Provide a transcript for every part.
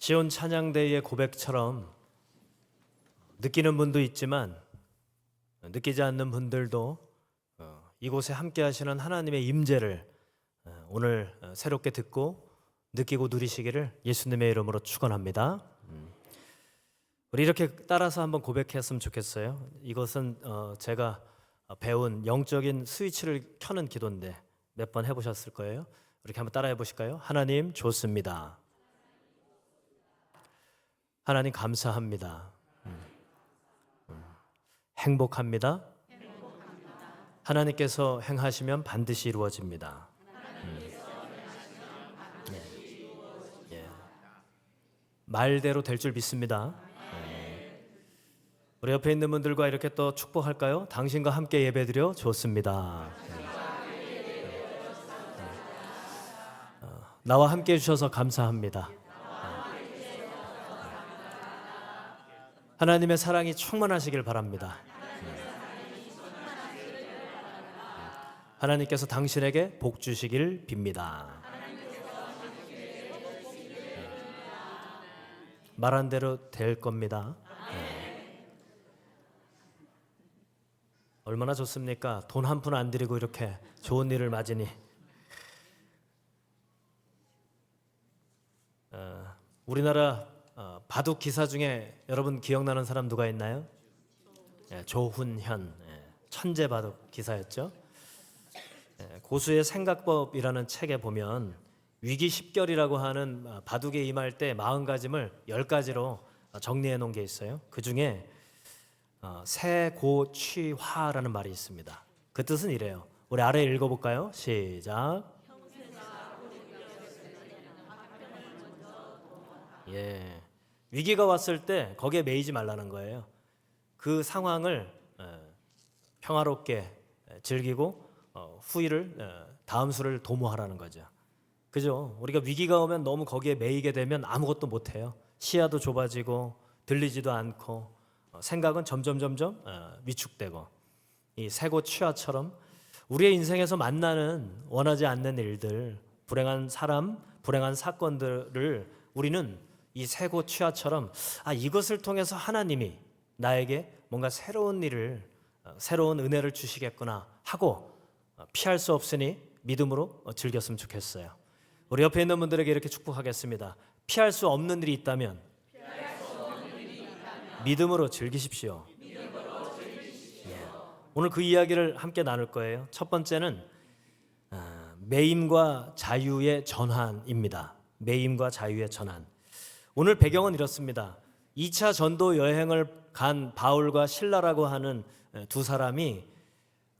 시온 찬양대의 고백처럼 느끼는 분도 있지만 느끼지 않는 분들도 어, 이곳에 함께 하시는 하나님의 임재를 어, 오늘 어, 새롭게 듣고 느끼고 누리시기를 예수님의 이름으로 축원합니다. 음. 우리 이렇게 따라서 한번 고백했으면 좋겠어요. 이것은 어, 제가 배운 영적인 스위치를 켜는 기도인데 몇 번 해보셨을 거예요. 이렇게 한번 따라해 보실까요? 하나님 좋습니다. 하나님 감사합니다. 행복합니다. 하나님께서 행하시면 반드시 이루어집니다. 음. 예. 예. 말대로 될 줄 믿습니다. 예. 우리 옆에 있는 분들과 이렇게 또 축복할까요? 당신과 함께 예배드려 좋습니다. 어, 나와 함께 해주셔서 감사합니다. 하나님의 사랑이 충만하시길 바랍니다. 하나님께서 당신에게 복 주시길 빕니다. 말한 대로 될 겁니다. 네. 얼마나 좋습니까? 돈 한 푼 안 들이고 이렇게 좋은 일을 맞으니. 어, 우리나라 어, 바둑 기사 중에 여러분 기억나는 사람 누가 있나요? 예, 조훈현 예, 천재 바둑 기사였죠. 예, 고수의 생각법이라는 책에 보면 위기 10결이라고 하는 어, 바둑에 임할 때 마음가짐을 10가지로 정리해 놓은 게 있어요. 그 중에 어, 세고취화라는 말이 있습니다. 그 뜻은 이래요. 우리 아래 읽어볼까요? 시작. 예. 위기가 왔을 때 거기에 매이지 말라는 거예요. 그 상황을 어, 평화롭게 즐기고 어, 후일을 어, 다음 수를 도모하라는 거죠. 그죠? 우리가 위기가 오면 너무 거기에 매이게 되면 아무것도 못 해요. 시야도 좁아지고 들리지도 않고 어, 생각은 점점 점점 어, 위축되고 이 세고 취하처럼 우리의 인생에서 만나는 원하지 않는 일들, 불행한 사람, 불행한 사건들을 우리는 이 세고 취하처럼 아 이것을 통해서 하나님이 나에게 뭔가 새로운 일을 어, 새로운 은혜를 주시겠구나 하고 어, 피할 수 없으니 믿음으로 어, 즐겼으면 좋겠어요. 우리 옆에 있는 분들에게 이렇게 축복하겠습니다. 피할 수 없는 일이 있다면 믿음으로 즐기십시오. 예. 오늘 그 이야기를 함께 나눌 거예요. 첫 번째는 아, 매임과 자유의 전환입니다. 매임과 자유의 전환. 오늘 배경은 이렇습니다. 2차 전도 여행을 간 바울과 신라라고 하는 두 사람이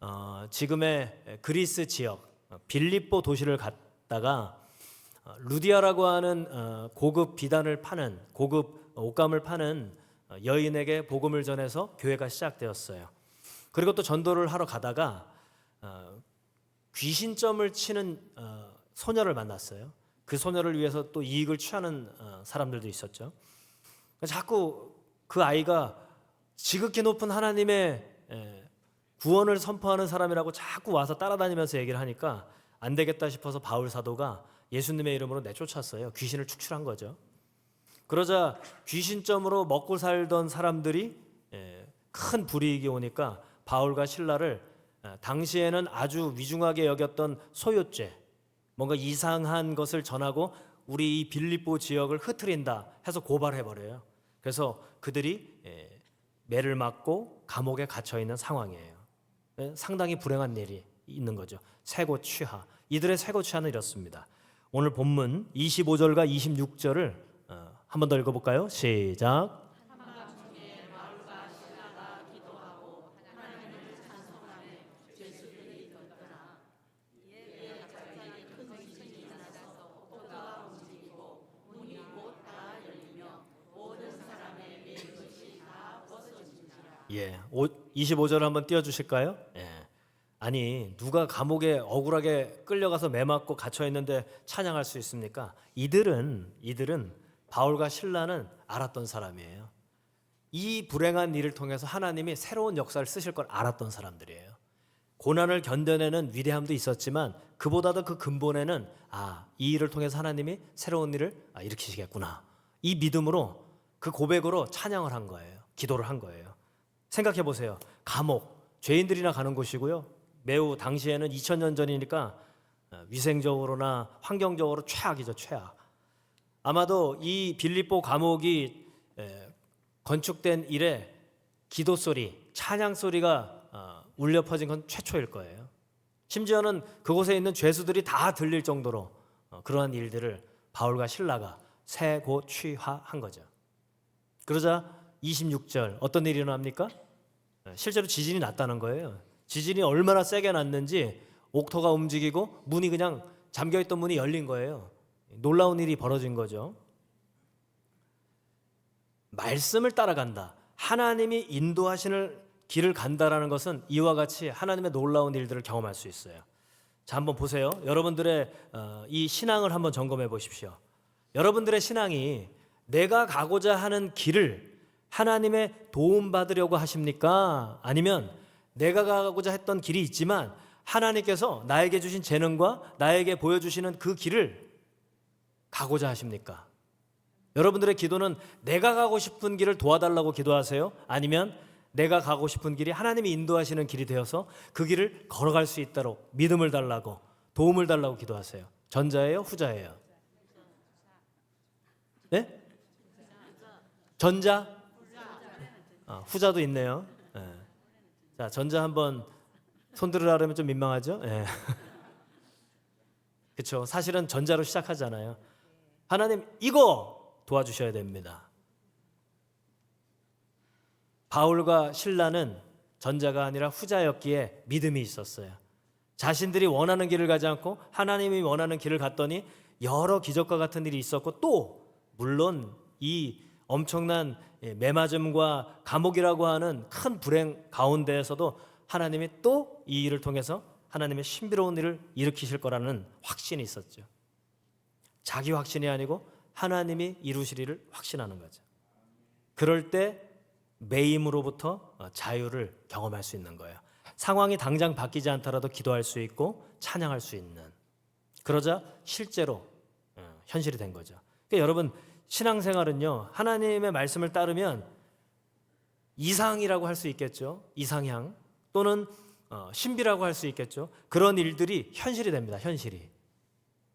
어, 지금의 그리스 지역 어, 빌립보 도시를 갔다가 어, 루디아라고 하는 어, 고급 비단을 파는 고급 옷감을 파는 어, 여인에게 복음을 전해서 교회가 시작되었어요. 그리고 또 전도를 하러 가다가 어, 귀신점을 치는 어, 소녀를 만났어요. 그 소녀를 위해서 또 이익을 취하는 어, 사람들도 있었죠. 자꾸 그 아이가 지극히 높은 하나님의 에, 구원을 선포하는 사람이라고 자꾸 와서 따라다니면서 얘기를 하니까 안 되겠다 싶어서 바울 사도가 예수님의 이름으로 내쫓았어요. 귀신을 축출한 거죠. 그러자 귀신점으로 먹고 살던 사람들이 에, 큰 불이익이 오니까 바울과 신라를 에, 당시에는 아주 위중하게 여겼던 소유죄, 뭔가 이상한 것을 전하고 우리 이 빌립보 지역을 흐트린다 해서 고발해 버려요. 그래서 그들이 에, 매를 맞고 감옥에 갇혀 있는 상황이에요. 예, 상당히 불행한 일이 있는 거죠. 세고 취하. 이들의 세고 취하는 이렇습니다. 오늘 본문 25절과 26절을 어, 한번 더 읽어볼까요? 시작. 25절 한번 띄워 주실까요? 예. 아니 누가 감옥에 억울하게 끌려가서 매 맞고 갇혀 있는데 찬양할 수 있습니까? 이들은 이들은 바울과 신라는 알았던 사람이에요. 이 불행한 일을 통해서 하나님이 새로운 역사를 쓰실 걸 알았던 사람들이에요. 고난을 견뎌내는 위대함도 있었지만 그보다도 그 근본에는 아, 이 일을 통해서 하나님이 새로운 일을 아, 일으키시겠구나. 이 믿음으로 그 고백으로 찬양을 한 거예요. 기도를 한 거예요. 생각해 보세요. 감옥, 죄인들이나 가는 곳이고요. 매우 당시에는 2000년 전이니까 어, 위생적으로나 환경적으로 최악이죠, 최악. 아마도 이 빌립보 감옥이 에, 건축된 이래 기도 소리, 찬양 소리가 어, 울려 퍼진 건 최초일 거예요. 심지어는 그곳에 있는 죄수들이 다 들릴 정도로 어, 그러한 일들을 바울과 신라가 세고취화한 거죠. 그러자 26절 어떤 일이 일어납니까? 예, 실제로 지진이 났다는 거예요. 지진이 얼마나 세게 났는지 옥토가 움직이고 문이 그냥 잠겨 있던 문이 열린 거예요. 놀라운 일이 벌어진 거죠. 말씀을 따라간다. 하나님이 인도하시는 길을 간다라는 것은 이와 같이 하나님의 놀라운 일들을 경험할 수 있어요. 자, 한번 보세요. 여러분들의 어, 이 신앙을 한번 점검해 보십시오. 여러분들의 신앙이 내가 가고자 하는 길을 하나님의 도움 받으려고 하십니까? 아니면 내가 가고자 했던 길이 있지만 하나님께서 나에게 주신 재능과 나에게 보여주시는 그 길을 가고자 하십니까? 여러분들의 기도는 내가 가고 싶은 길을 도와달라고 기도하세요? 아니면 내가 가고 싶은 길이 하나님이 인도하시는 길이 되어서 그 길을 걸어갈 수 있도록 믿음을 달라고 도움을 달라고 기도하세요? 전자예요? 후자예요? 네? 전자? 아, 후자도 있네요. 예. 자, 전자 한번 손 들으라면 좀 민망하죠? 예. 그렇죠. 사실은 전자로 시작하잖아요. 하나님 이거 도와주셔야 됩니다. 바울과 신라는 전자가 아니라 후자였기에 믿음이 있었어요. 자신들이 원하는 길을 가지 않고 하나님이 원하는 길을 갔더니 여러 기적과 같은 일이 있었고 또 물론 이 엄청난 예, 매맞음과 감옥이라고 하는 큰 불행 가운데에서도 하나님이 또 이 일을 통해서 하나님의 신비로운 일을 일으키실 거라는 확신이 있었죠. 자기 확신이 아니고 하나님이 일을 확신하는 거죠. 그럴 때 매임으로부터 어, 자유를 경험할 수 있는 거예요. 상황이 당장 바뀌지 않더라도 기도할 수 있고 찬양할 수 있는. 그러자 실제로 어, 현실이 된 거죠. 그러니까 여러분 신앙생활은요 하나님의 말씀을 따르면 이상이라고 할 수 있겠죠. 이상향 또는 어, 신비라고 할 수 있겠죠. 그런 일들이 현실이 됩니다. 현실이.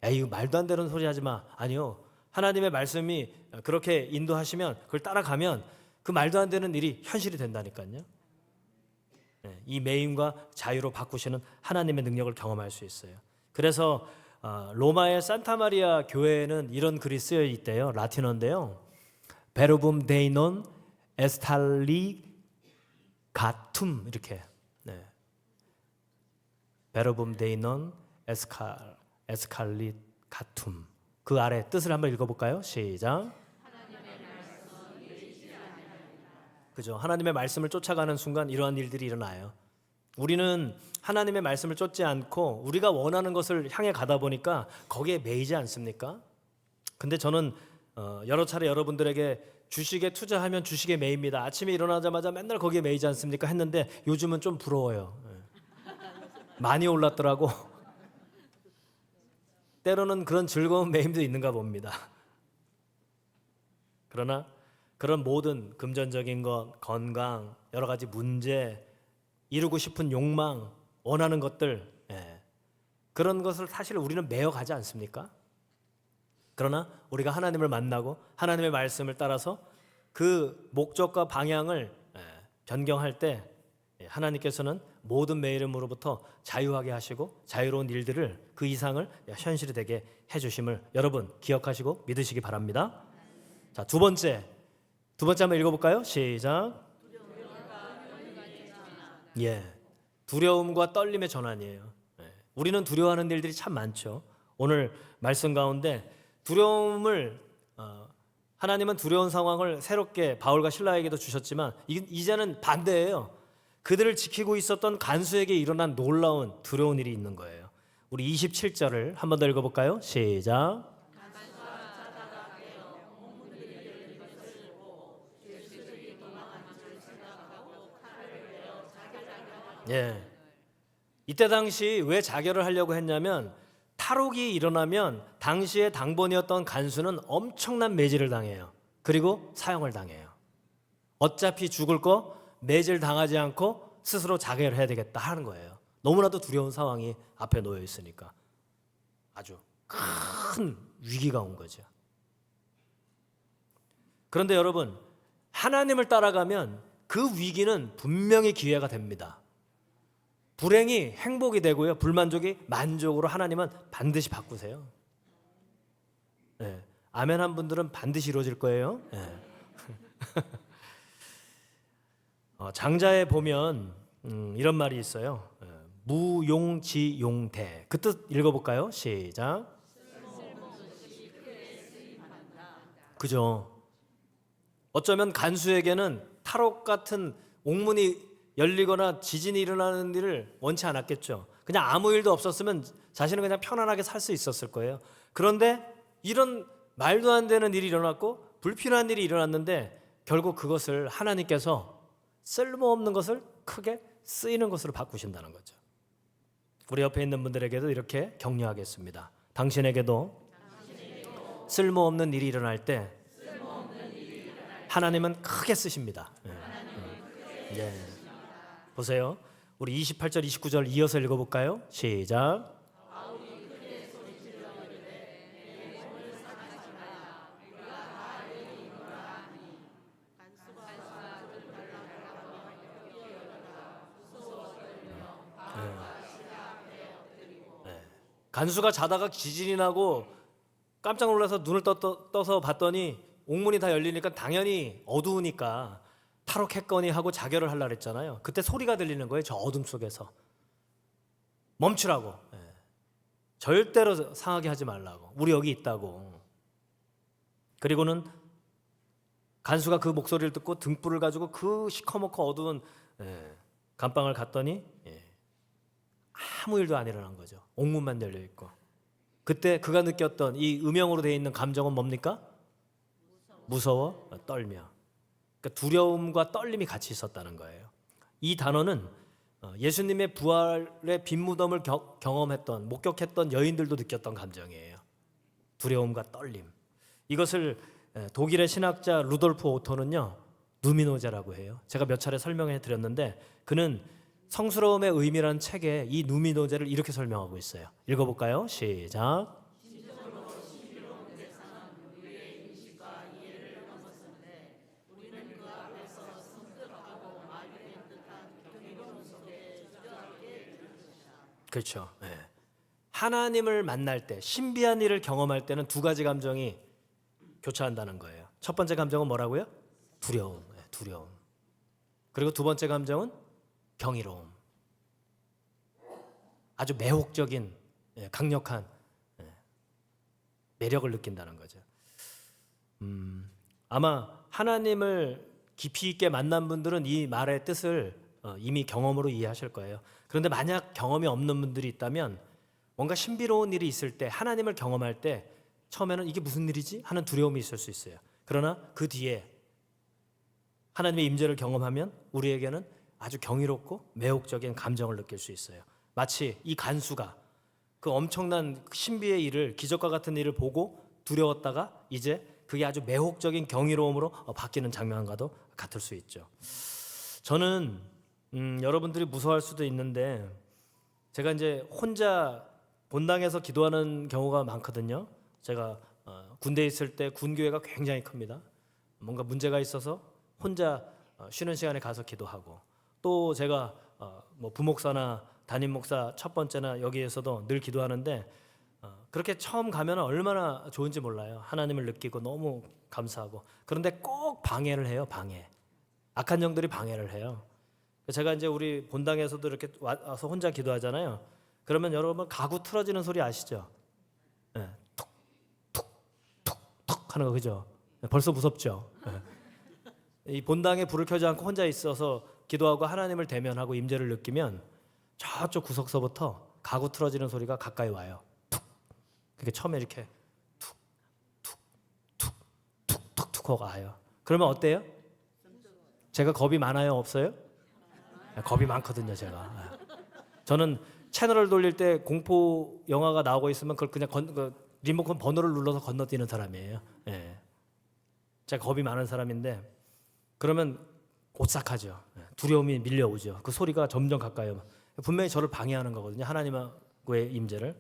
야 이거 말도 안 되는 소리 하지 마. 아니요. 하나님의 말씀이 그렇게 인도하시면 그걸 따라가면 그 말도 안 되는 일이 현실이 된다니까요. 네, 이 매임과 자유로 바꾸시는 하나님의 능력을 경험할 수 있어요. 그래서 어, 로마의 산타 마리아 교회에는 이런 글이 쓰여 있대요. 라틴어인데요. 베르붐 데이논 에스탈리 가툼 이렇게. 네. 베르붐 데이논 에스칼 에스칼리 가툼. 그 아래 뜻을 한번 읽어 볼까요? 시작. 그죠? 하나님의 말씀을 쫓아가는 순간 이러한 일들이 일어나요. 우리는 하나님의 말씀을 쫓지 않고 우리가 원하는 것을 향해 가다 보니까 거기에 매이지 않습니까? 근데 저는 어, 여러 차례 여러분들에게 주식에 투자하면 주식에 매입니다. 아침에 일어나자마자 맨날 거기에 매이지 않습니까? 했는데 요즘은 좀 부러워요. 예. 많이 올랐더라고. 때로는 그런 즐거운 매임도 있는가 봅니다. 그러나 그런 모든 금전적인 것, 건강, 여러 가지 문제, 이루고 싶은 욕망, 원하는 것들, 예. 그런 것을 사실 우리는 매어 가지 않습니까? 그러나 우리가 하나님을 만나고 하나님의 말씀을 따라서 그 목적과 방향을 예, 변경할 때 예, 하나님께서는 모든 매일음으로부터 자유하게 하시고 자유로운 일들을 그 이상을 현실이 되게 해주심을 여러분 기억하시고 믿으시기 바랍니다. 자, 두 번째 두 번째 한번 읽어볼까요? 시작. 예, 두려움과 떨림의 전환이에요. 예. 우리는 두려워하는 일들이 참 많죠. 오늘 말씀 가운데 두려움을 어, 하나님은 두려운 상황을 새롭게 바울과 신라에게도 주셨지만 이- 이제는 반대예요. 그들을 지키고 있었던 간수에게 일어난 놀라운 두려운 일이 있는 거예요. 우리 27절을 한 번 더 읽어볼까요? 시작. 예. 이때 당시 왜 자결을 하려고 했냐면 탈옥이 일어나면 당시의 당번이었던 간수는 엄청난 매질을 당해요. 그리고 사형을 당해요. 어차피 죽을 거 매질 당하지 않고 스스로 자결을 해야 되겠다 하는 거예요. 너무나도 두려운 상황이 앞에 놓여 있으니까 아주 큰 위기가 온 거죠. 그런데 여러분 하나님을 따라가면 그 위기는 분명히 기회가 됩니다. 불행이 행복이 되고요. 불만족이 만족으로 하나님은 반드시 바꾸세요. 네. 아멘 한 분들은 반드시 이루어질 거예요. 네. 어, 장자에 보면 음, 이런 말이 있어요. 예, 무용지용대. 그 뜻 읽어볼까요? 시작. 그죠. 어쩌면 간수에게는 탈옥 같은 옥문이 열리거나 지진이 일어나는 일을 원치 않았겠죠. 그냥 아무 일도 없었으면 자신은 그냥 편안하게 살 수 있었을 거예요. 그런데 이런 말도 안 되는 일이 일어났고 불필요한 일이 일어났는데 결국 그것을 하나님께서 쓸모없는 것을 크게 쓰이는 것으로 바꾸신다는 거죠. 우리 옆에 있는 분들에게도 이렇게 격려하겠습니다. 당신에게도 쓸모없는 일이 일어날 때 하나님은 크게 쓰십니다. 예. 예. 보세요. 우리 28절 29절 이어서 읽어 볼까요? 시작. 간수가 자다가 지진이 나고 깜짝 놀라서 눈을 떠, 떠, 떠서 봤더니 옥문이 다 열리니까 당연히 어두우니까 탈옥했거니 하고 자결을 하려 했잖아요. 그때 소리가 들리는 거예요. 저 어둠 속에서 멈추라고. 예. 절대로 상하게 하지 말라고. 우리 여기 있다고. 그리고는 간수가 그 목소리를 듣고 등불을 가지고 그 시커멓고 어두운 예, 감방을 갔더니 예, 아무 일도 안 일어난 거죠. 옥문만 열려 있고. 그때 그가 느꼈던 이 음영으로 되어 있는 감정은 뭡니까? 무서워, 떨며. 그러니까 두려움과 떨림이 같이 있었다는 거예요. 이 단어는 어, 예수님의 부활의 빈 무덤을 겨- 경험했던 목격했던 여인들도 느꼈던 감정이에요. 두려움과 떨림. 이것을 에, 독일의 신학자 루돌프 오토는요 누미노제라고 해요. 제가 몇 차례 설명해 드렸는데 그는 성스러움의 의미라는 책에 이 누미노제를 이렇게 설명하고 있어요. 읽어볼까요? 시작. 그렇죠. 예. 하나님을 만날 때 신비한 일을 경험할 때는 두 가지 감정이 교차한다는 거예요. 첫 번째 감정은 뭐라고요? 두려움, 예, 두려움. 그리고 두 번째 감정은 경이로움. 아주 매혹적인 예, 강력한 예, 매력을 느낀다는 거죠. 음, 아마 하나님을 깊이 있게 만난 분들은 이 말의 뜻을 어, 이미 경험으로 이해하실 거예요. 그런데 만약 경험이 없는 분들이 있다면 뭔가 신비로운 일이 있을 때 하나님을 경험할 때 처음에는 이게 무슨 일이지 하는 두려움이 있을 수 있어요. 그러나 그 뒤에 하나님의 임재를 경험하면 우리에게는 아주 경이롭고 매혹적인 감정을 느낄 수 있어요. 마치 이 간수가 그 엄청난 신비의 일을 기적과 같은 일을 보고 두려웠다가 이제 그게 아주 매혹적인 경이로움으로 어, 바뀌는 장면과도 같을 수 있죠. 저는 음, 여러분들이 무서워할 수도 있는데 제가 이제 혼자 본당에서 기도하는 경우가 많거든요. 제가 어, 군대에 있을 때 군교회가 굉장히 큽니다. 뭔가 문제가 있어서 혼자 어, 쉬는 시간에 가서 기도하고 또 제가 어, 뭐 부목사나 담임 목사 첫 번째나 여기에서도 늘 기도하는데 어, 그렇게 처음 가면 얼마나 좋은지 몰라요. 하나님을 느끼고 너무 감사하고 그런데 꼭 방해를 해요. 방해. 악한 영들이 방해를 해요. 제가 이제 우리 본당에서도 이렇게 와서 혼자 기도하잖아요. 그러면 여러분 가구 틀어지는 소리 아시죠? 예, 툭, 툭, 툭, 툭 하는 거 그죠? 예, 벌써 무섭죠? 예. 이 본당에 불을 켜지 않고 혼자 있어서 기도하고 하나님을 대면하고 임재를 느끼면 저쪽 구석서부터 가구 틀어지는 소리가 가까이 와요. 툭. 그게 처음에 이렇게 툭, 툭, 툭, 툭, 툭, 툭 하고 와요. 그러면 어때요? 제가 겁이 많아요, 없어요? 네, 겁이 많거든요, 제가. 네. 저는 채널을 돌릴 때 공포 영화가 나오고 있으면 그걸 그냥 건, 그 리모컨 번호를 눌러서 건너뛰는 사람이에요. 예. 제가 겁이 많은 사람인데 그러면 오싹하죠. 예, 두려움이 밀려오죠. 그 소리가 점점 가까이 오면 분명히 저를 방해하는 거거든요. 하나님의 임재를.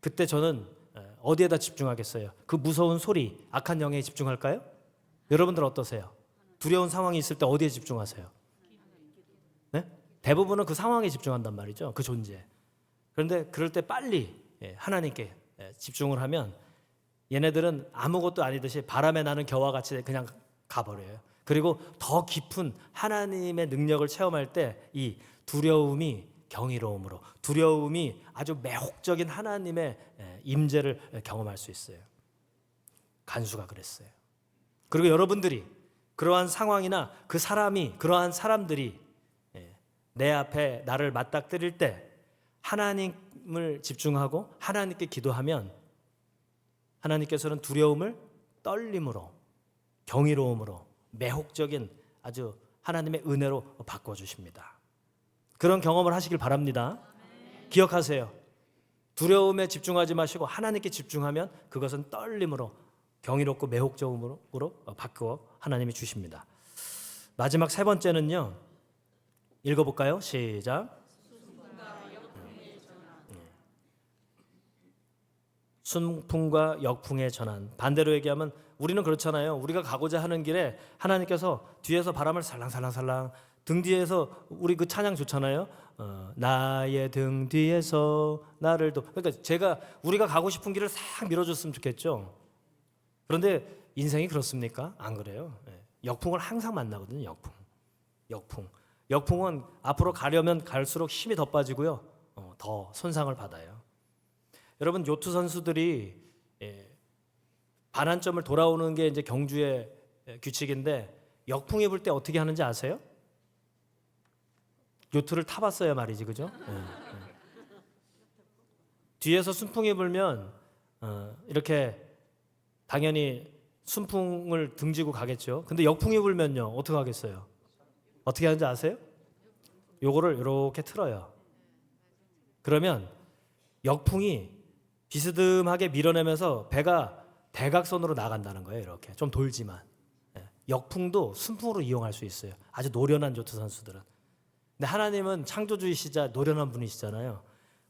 그때 저는 예, 어디에다 집중하겠어요? 그 무서운 소리, 악한 영에 집중할까요? 여러분들 어떠세요? 두려운 상황이 있을 때 어디에 집중하세요? 네? 대부분은 그 상황에 집중한단 말이죠. 그 존재. 그런데 그럴 때 빨리 예, 하나님께 예, 집중을 하면 얘네들은 아무것도 아니듯이 바람에 나는 겨와 같이 그냥 가버려요. 그리고 더 깊은 하나님의 능력을 체험할 때 이 두려움이 경이로움으로 두려움이 아주 매혹적인 하나님의 예, 임재를 경험할 수 있어요. 간수가 그랬어요. 그리고 여러분들이 그러한 상황이나 그 사람이 그러한 사람들이 예, 내 앞에 나를 맞닥뜨릴 때 하나님을 집중하고 하나님께 기도하면 하나님께서는 두려움을 떨림으로 경이로움으로 매혹적인 아주 하나님의 은혜로 바꿔 주십니다. 그런 경험을 하시길 바랍니다. 기억하세요. 두려움에 집중하지 마시고 하나님께 집중하면 그것은 떨림으로 경이롭고 매혹적으로 바꾸어 하나님이 주십니다. 마지막 세 번째는요. 읽어볼까요? 시작. 순풍과 역풍의 전환. 반대로 얘기하면 우리는 그렇잖아요. 우리가 가고자 하는 길에 하나님께서 뒤에서 바람을 살랑살랑살랑 등 뒤에서 우리 그 찬양 좋잖아요. 어, 나의 등 뒤에서 나를 도. 그러니까 제가 우리가 가고 싶은 길을 싹 밀어줬으면 좋겠죠. 그런데 인생이 그렇습니까? 안 그래요. 예. 역풍을 항상 만나거든요. 역풍, 역풍, 역풍은 앞으로 가려면 갈수록 힘이 더 빠지고요. 어, 더 손상을 받아요. 여러분 요트 선수들이 예, 반환점을 돌아오는 게 이제 경주의 예, 규칙인데 역풍이 불 때 어떻게 하는지 아세요? 요트를 타봤어야 말이지, 그죠? 예, 예. 뒤에서 순풍이 불면 어, 이렇게 당연히 순풍을 등지고 가겠죠. 근데 역풍이 불면요, 어떻게 하겠어요? 어떻게 하는지 아세요? 요거를 이렇게 틀어요. 그러면 역풍이 비스듬하게 밀어내면서 배가 대각선으로 나간다는 거예요. 이렇게 좀 돌지만 예. 역풍도 순풍으로 이용할 수 있어요. 아주 노련한 조트 선수들은. 근데 하나님은 창조주이시자 노련한 분이시잖아요.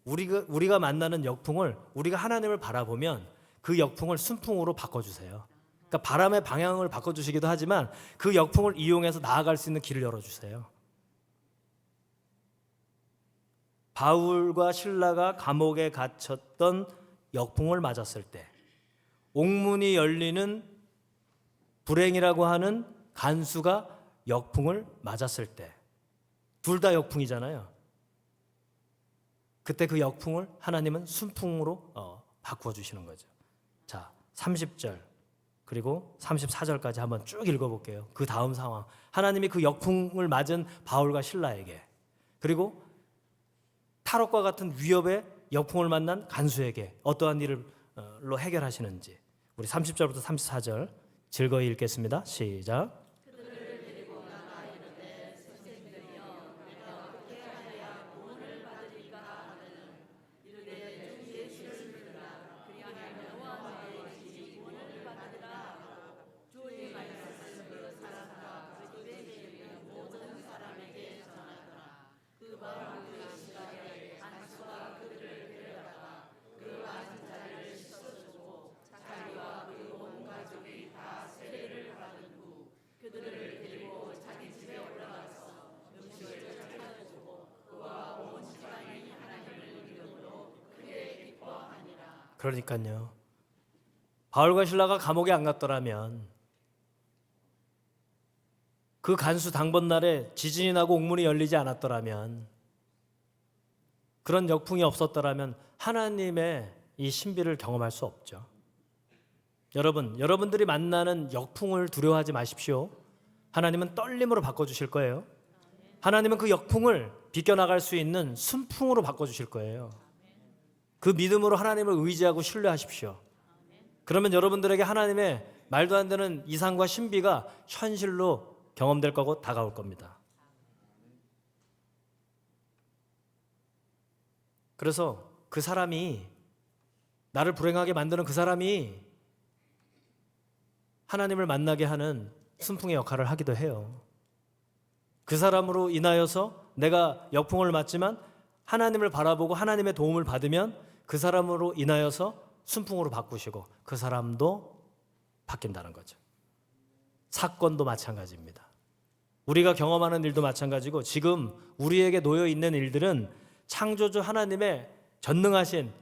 우리가 우리가 만나는 역풍을 우리가 하나님을 바라보면 그 역풍을 순풍으로 바꿔주세요. 그러니까 바람의 방향을 바꿔주시기도 하지만 그 역풍을 이용해서 나아갈 수 있는 길을 열어주세요. 바울과 신라가 감옥에 갇혔던 역풍을 맞았을 때 옥문이 열리는 불행이라고 하는 간수가 역풍을 맞았을 때 둘 다 역풍이잖아요. 그때 그 역풍을 하나님은 순풍으로 어, 바꾸어 주시는 거죠. 자, 30절 그리고 34절까지 한번 쭉 읽어 볼게요. 그 다음 상황. 하나님이 그 역풍을 맞은 바울과 신라에게 그리고 탈옥과 같은 위협에 역풍을 만난 간수에게 어떠한 일을로 해결하시는지 우리 30절부터 34절 즐거이 읽겠습니다. 시작. 그러니까요. 바울과 신라가 감옥에 안 갔더라면 그 간수 당번 날에 지진이 나고 옥문이 열리지 않았더라면 그런 역풍이 없었더라면 하나님의 이 신비를 경험할 수 없죠. 여러분, 여러분들이 만나는 역풍을 두려워하지 마십시오. 하나님은 떨림으로 바꿔 주실 거예요. 하나님은 그 역풍을 비껴나갈 수 있는 순풍으로 바꿔 주실 거예요. 그 믿음으로 하나님을 의지하고 신뢰하십시오. 그러면 여러분들에게 하나님의 말도 안 되는 이상과 신비가 현실로 경험될 거고 다가올 겁니다. 그래서 그 사람이 나를 불행하게 만드는 그 사람이 하나님을 만나게 하는 순풍의 역할을 하기도 해요. 그 사람으로 인하여서 내가 역풍을 맞지만 하나님을 바라보고 하나님의 도움을 받으면 그 사람으로 인하여서 순풍으로 바꾸시고 그 사람도 바뀐다는 거죠. 사건도 마찬가지입니다. 우리가 경험하는 일도 마찬가지고 지금 우리에게 놓여 있는 일들은 창조주 하나님의 전능하신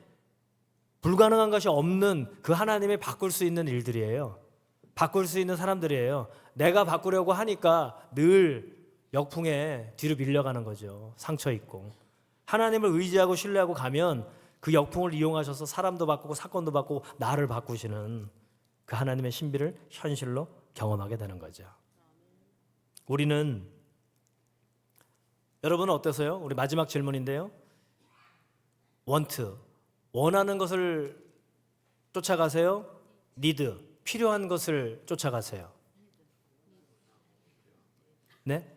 불가능한 것이 없는 그 하나님이 바꿀 수 있는 일들이에요. 바꿀 수 있는 사람들이에요. 내가 바꾸려고 하니까 늘 역풍에 뒤로 밀려가는 거죠. 상처 있고. 하나님을 의지하고 신뢰하고 가면 그 역풍을 이용하셔서 사람도 바꾸고 사건도 바꾸고 나를 바꾸시는 그 하나님의 신비를 현실로 경험하게 되는 거죠. 우리는 여러분은 어떠세요? 우리 마지막 질문인데요. 원트 원하는 것을 쫓아가세요. 니드 필요한 것을 쫓아가세요. 네?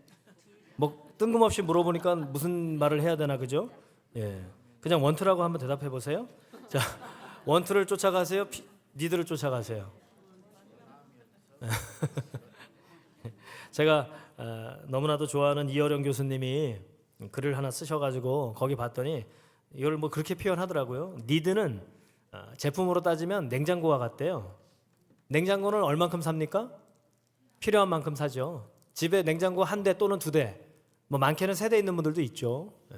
뭐 뜬금없이 물어보니까 무슨 말을 해야 되나 그죠? 예. 그냥 원트라고 한번 대답해 보세요. 자, 원트를 쫓아가세요. 피, 니드를 쫓아가세요. 제가 어, 너무나도 좋아하는 이어령 교수님이 글을 하나 쓰셔가지고 거기 봤더니 이걸 뭐 그렇게 표현하더라고요. 니드는 어, 제품으로 따지면 냉장고와 같대요. 냉장고는 얼만큼 삽니까? 필요한 만큼 사죠. 집에 냉장고 한 대 또는 두 대, 뭐 많게는 세 대 있는 분들도 있죠. 예.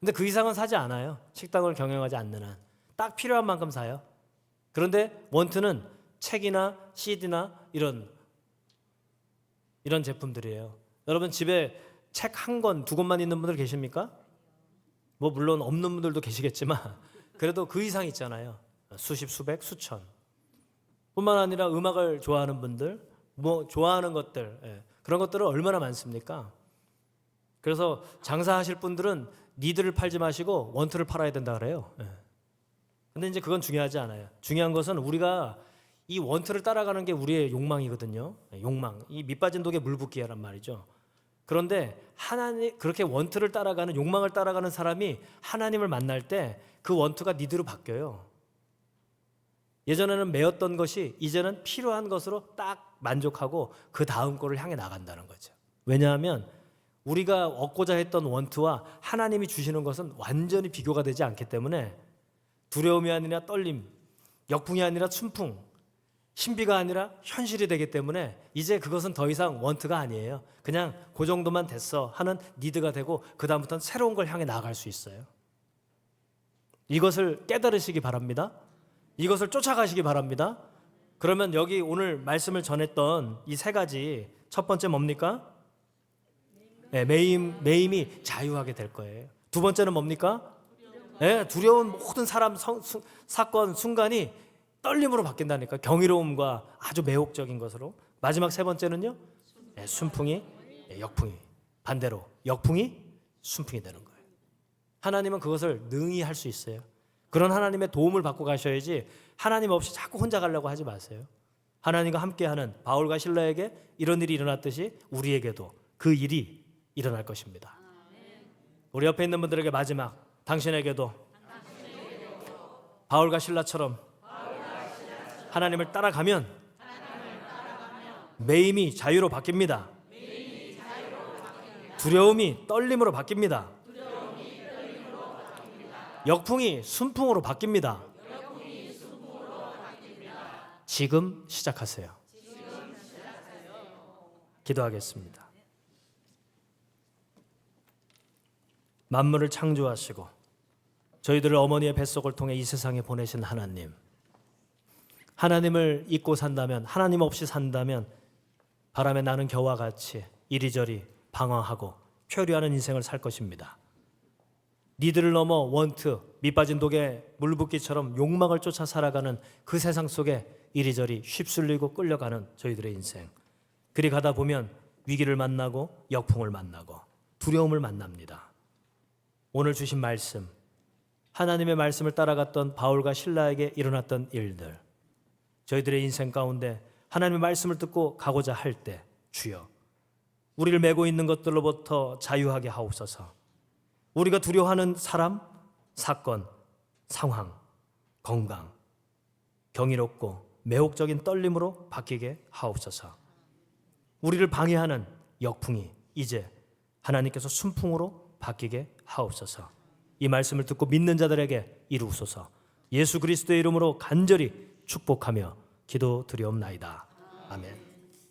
근데 그 이상은 사지 않아요. 식당을 경영하지 않는 한. 딱 필요한 만큼 사요. 그런데 원트는 책이나 CD나 이런 이런 제품들이에요. 여러분 집에 책 한 권, 두 권만 있는 분들 계십니까? 뭐 물론 없는 분들도 계시겠지만 그래도 그 이상 있잖아요. 수십, 수백, 수천. 뿐만 아니라 음악을 좋아하는 분들, 뭐 좋아하는 것들, 예. 그런 것들은 얼마나 많습니까? 그래서 장사하실 분들은 니들을 팔지 마시고 원투를 팔아야 된다 그래요. 예. 근데 이제 그건 중요하지 않아요. 중요한 것은 우리가 이 원투를 따라가는 게 우리의 욕망이거든요. 예, 욕망. 이 밑빠진 독에 물 붓기란 말이죠. 그런데 하나님 그렇게 원투를 따라가는 욕망을 따라가는 사람이 하나님을 만날 때 그 원투가 니드로 바뀌어요. 예전에는 매였던 것이 이제는 필요한 것으로 딱 만족하고 그 다음 거를 향해 나간다는 거죠. 왜냐하면 우리가 얻고자 했던 원투와 하나님이 주시는 것은 완전히 비교가 되지 않기 때문에 두려움이 아니라 떨림, 역풍이 아니라 춘풍, 신비가 아니라 현실이 되기 때문에 이제 그것은 더 이상 원트가 아니에요. 그냥 그 정도만 됐어 하는 니드가 되고 그 다음부터는 새로운 걸 향해 나아갈 수 있어요. 이것을 깨달으시기 바랍니다. 이것을 쫓아가시기 바랍니다. 그러면 여기 오늘 말씀을 전했던 이 세 가지 첫 번째 뭡니까? 네, 매임 매임이 자유하게 될 거예요. 두 번째는 뭡니까? 네, 두려운 모든 사람 성, 수, 사건 순간이 떨림으로 바뀐다니까 경이로움과 아주 매혹적인 것으로 마지막 세 번째는요 네, 순풍이 네, 역풍이 반대로 역풍이 순풍이 되는 거예요. 하나님은 그것을 능히 할 수 있어요. 그런 하나님의 도움을 받고 가셔야지 하나님 없이 자꾸 혼자 가려고 하지 마세요. 하나님과 함께하는 바울과 신라에게 이런 일이 일어났듯이 우리에게도 그 일이 일어날 것입니다. 우리 옆에 있는 분들에게 마지막 당신에게도 바울과 신라처럼 하나님을 따라가면 매임이 자유로 바뀝니다. 두려움이 떨림으로 바뀝니다. 역풍이 순풍으로 바뀝니다. 지금 시작하세요. 기도하겠습니다. 만물을 창조하시고 저희들을 어머니의 뱃속을 통해 이 세상에 보내신 하나님. 하나님을 잊고 산다면 하나님 없이 산다면 바람에 나는 겨와 같이 이리저리 방황하고 표류하는 인생을 살 것입니다. 니들을 넘어 원트 밑빠진 독에 물붓기처럼 욕망을 쫓아 살아가는 그 세상 속에 이리저리 휩쓸리고 끌려가는 저희들의 인생. 그리 가다 보면 위기를 만나고 역풍을 만나고 두려움을 만납니다. 오늘 주신 말씀, 하나님의 말씀을 따라갔던 바울과 신라에게 일어났던 일들, 저희들의 인생 가운데 하나님의 말씀을 듣고 가고자 할 때 주여 우리를 메고 있는 것들로부터 자유하게 하옵소서. 우리가 두려워하는 사람, 사건, 상황, 건강, 경이롭고 매혹적인 떨림으로 바뀌게 하옵소서. 우리를 방해하는 역풍이 이제 하나님께서 순풍으로 바뀌게 하옵소서. 이 말씀을 듣고 믿는 자들에게 이루소서. 예수 그리스도의 이름으로 간절히 축복하며 기도드리옵나이다. 아멘.